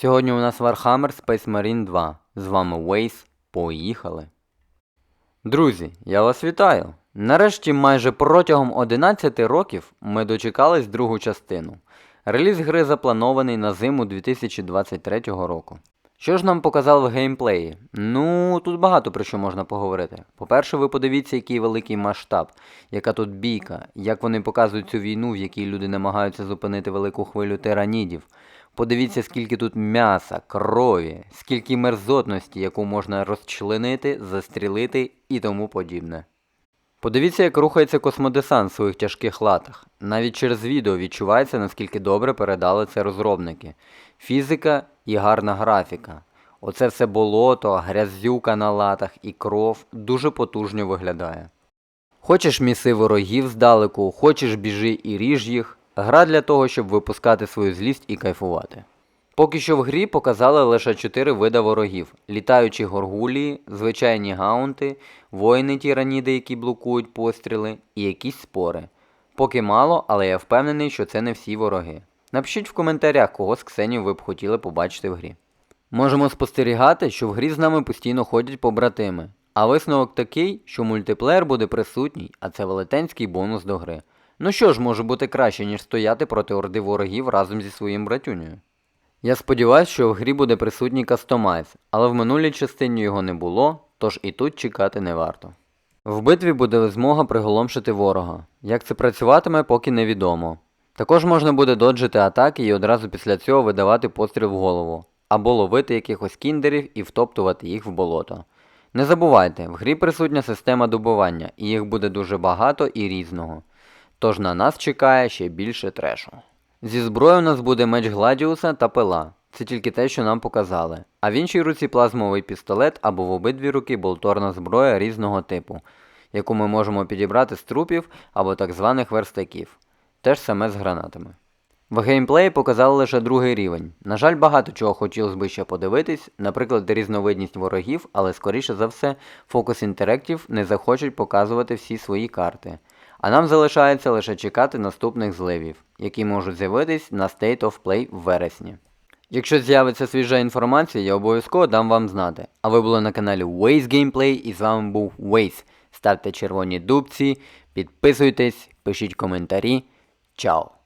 Сьогодні у нас Warhammer Space Marine 2. З вами Waze. Поїхали. Друзі, я вас вітаю! Нарешті майже протягом 11 років ми дочекались другу частину. Реліз гри запланований на зиму 2023 року. Що ж нам показали в геймплеї? Ну, тут багато про що можна поговорити. По-перше, ви подивіться, який великий масштаб, яка тут бійка, як вони показують цю війну, в якій люди намагаються зупинити велику хвилю тиранідів. Подивіться, скільки тут м'яса, крові, скільки мерзотності, яку можна розчленити, застрілити і тому подібне. Подивіться, як рухається космодесант в своїх тяжких латах. Навіть через відео відчувається, наскільки добре передали це розробники. Фізика і гарна графіка. Оце все болото, грязюка на латах і кров дуже потужно виглядає. Хочеш міси ворогів здалеку, хочеш біжи і ріж їх. Гра для того, щоб випускати свою злість і кайфувати. Поки що в грі показали лише 4 вида ворогів: літаючі горгулії, звичайні гаунти, воїни тіраніди, які блокують постріли, і якісь спори. Поки мало, але я впевнений, що це не всі вороги. Напишіть в коментарях, кого з Ксенів ви б хотіли побачити в грі. Можемо спостерігати, що в грі з нами постійно ходять побратими. А висновок такий, що мультиплеєр буде присутній, а це велетенський бонус до гри. Ну що ж може бути краще, ніж стояти проти орди ворогів разом зі своїм братюнею. Я сподіваюся, що в грі буде присутній кастомайз, але в минулій частині його не було, тож і тут чекати не варто. В битві буде змога приголомшити ворога. Як це працюватиме, поки невідомо. Також можна буде доджити атаки і одразу після цього видавати постріл в голову, або ловити якихось кіндерів і втоптувати їх в болото. Не забувайте, в грі присутня система добування, і їх буде дуже багато і різного. Тож на нас чекає ще більше трешу. Зі зброї у нас буде меч Гладіуса та пила. Це тільки те, що нам показали. А в іншій руці плазмовий пістолет або в обидві руки болторна зброя різного типу, яку ми можемо підібрати з трупів або так званих верстаків. Те ж саме з гранатами. В геймплеї показали лише другий рівень. На жаль, багато чого хотілося би ще подивитись, наприклад, різновидність ворогів, але скоріше за все, Focus Interactive не захочуть показувати всі свої карти. А нам залишається лише чекати наступних зливів, які можуть з'явитись на State of Play в вересні. Якщо з'явиться свіжа інформація, я обов'язково дам вам знати. А ви були на каналі Waze Gameplay і з вами був Waze. Ставте червоні дубці, підписуйтесь, пишіть коментарі. Чао!